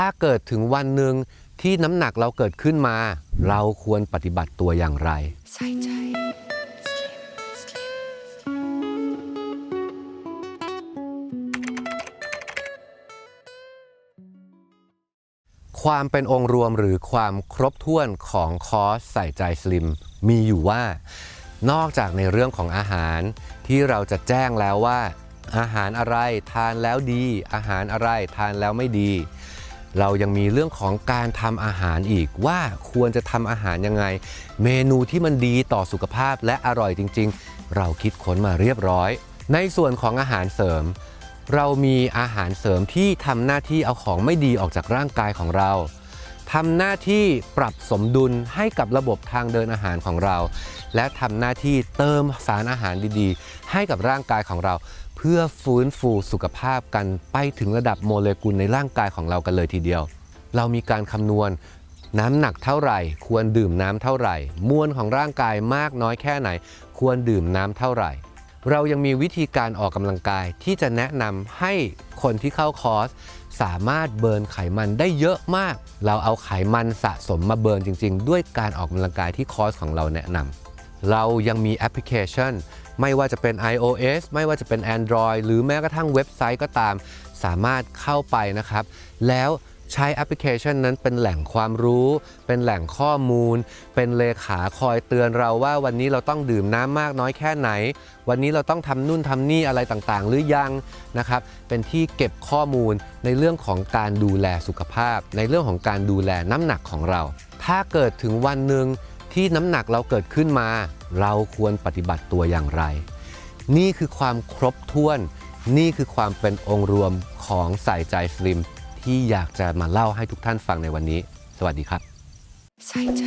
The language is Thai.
ถ้าเกิดถึงวันหนึ่งที่น้ำหนักเราเกิดขึ้นมา เราควรปฏิบัติตัวอย่างไร ใส่ใจ ความเป็นองค์รวมหรือความครบถ้วนของคอร์สใส่ใจสลิม มีอยู่ว่า นอกจากในเรื่องของอาหารที่เราจะแจ้งแล้วว่า อาหารอะไรทานแล้วดี อาหารอะไรทานแล้วไม่ดี เรายังมีเรื่องของการทำอาหารอีกว่าควรจะทำอาหารยังไง เมนูที่มันดีต่อสุขภาพและอร่อยจริง ๆ เราคิดค้นมาเรียบร้อย ในส่วนของอาหารเสริม เรามีอาหารเสริมที่ทำหน้าที่เอาของไม่ดีออกจากร่างกายของเรา ทำหน้าที่ปรับสมดุลให้กับระบบทางเดินอาหารของเรา และทำหน้าที่เติมสารอาหารดีๆ ให้กับร่างกายของเรา เพื่อฟื้นฟูสุขภาพกันไปถึงระดับโมเลกุลในร่างกายของเรากันเลยทีเดียว เรามีการคำนวณน้ำหนักเท่าไหร่ ควรดื่มน้ำเท่าไหร่ มวลของร่างกายมากน้อยแค่ไหน ควรดื่มน้ำเท่าไหร่ เรายังมีวิธีการออกกำลังกายที่จะแนะนำให้คนที่เข้าคอร์สสามารถเบิร์นไขมันได้เยอะมาก เราเอาไขมันสะสมมาเบิร์นจริง ๆ ด้วยการออกกำลังกายที่คอร์สของเราแนะนำเรายังมีแอปพลิเคชัน ไม่ว่าจะเป็น iOS ไม่ว่าจะเป็น Android หรือแม้กระทั่งเว็บไซต์ก็ตาม สามารถเข้าไปนะครับ แล้ว ใช้แอปพลิเคชันนั้นเป็นแหล่งความรู้ เป็นแหล่งข้อมูล เป็นเลขาคอยเตือนเราว่าวันนี้เราต้องดื่มน้ำมากน้อยแค่ไหน วันนี้เราต้องทำนู่นทำนี่อะไรต่างๆ หรือยังนะครับ เป็นที่เก็บข้อมูลในเรื่องของการดูแลสุขภาพ ในเรื่องของการดูแลน้ำหนักของเรา ถ้าเกิดถึงวันหนึ่งที่น้ำหนักเราเกิดขึ้นมา เราควรปฏิบัติตัวอย่างไร นี่คือความครบถ้วน นี่คือความเป็นองค์รวมของใส่ใจสลิม ที่อยากจะมาเล่าให้ทุกท่านฟังในวันนี้ สวัสดีครับ ใส่ใจ